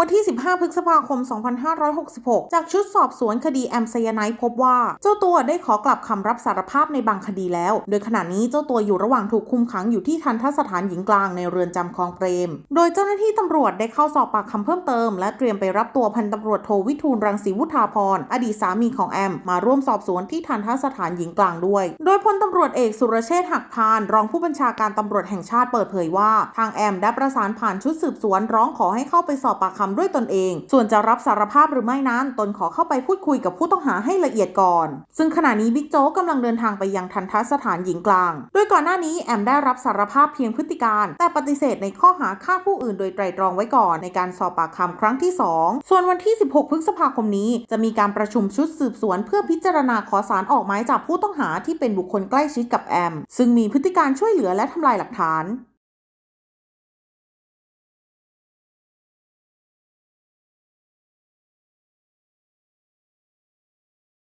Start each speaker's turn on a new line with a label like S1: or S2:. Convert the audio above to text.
S1: วันที่ 15 พฤษภาคม 2566 จากชุดสอบสวนคดีแอมไซยาไนด์พบว่า เจ้าตัวได้ขอกลับคำรับสารภาพในบางคดีแล้ว โดยขณะนี้เจ้าตัวอยู่ระหว่างถูกคุมขังอยู่ที่ทันทสถานหญิงกลางในเรือนจำคลองเปรม โดยเจ้าหน้าที่ตำรวจได้เข้าสอบปากคำเพิ่มเติม และเตรียมไปรับตัวพันตำรวจโทวิทูลรังสีวุฒาพรอดีตสามีของแอม มาร่วมสอบสวนที่ทันทสถานหญิงกลางด้วย โดยพลตำรวจเอกสุรเชษฐ์หักพาน รองผู้บัญชาการตำรวจแห่งชาติเปิดเผยว่า ทางแอมได้ประสานผ่านชุดสืบสวนร้องขอให้เข้าไปสอบปากคำด้วยตนเอง ส่วนจะรับสารภาพหรือไม่นั้น ตนขอเข้าไปพูดคุยกับผู้ต้องหาให้ละเอียดก่อน ซึ่งขณะนี้บิ๊กโจ๊กกำลังเดินทางไปยังทันทสถานหญิงกลาง โดยก่อนหน้านี้แอมได้รับสารภาพเพียงพฤติการ แต่ปฏิเสธในข้อหาฆ่าผู้อื่นโดยไตรตรองไว้ก่อนในการสอบปากคำครั้งที่ 2 ส่วนวันที่ 16 พฤษภาคมนี้ จะมีการประชุมชุดสืบสวนเพื่อพิจารณาขอสารออกหมายจับผู้ต้องหาที่เป็นบุคคลใกล้ชิดกับแอม ซึ่งมีพฤติการช่วยเหลือและทำลายหลักฐาน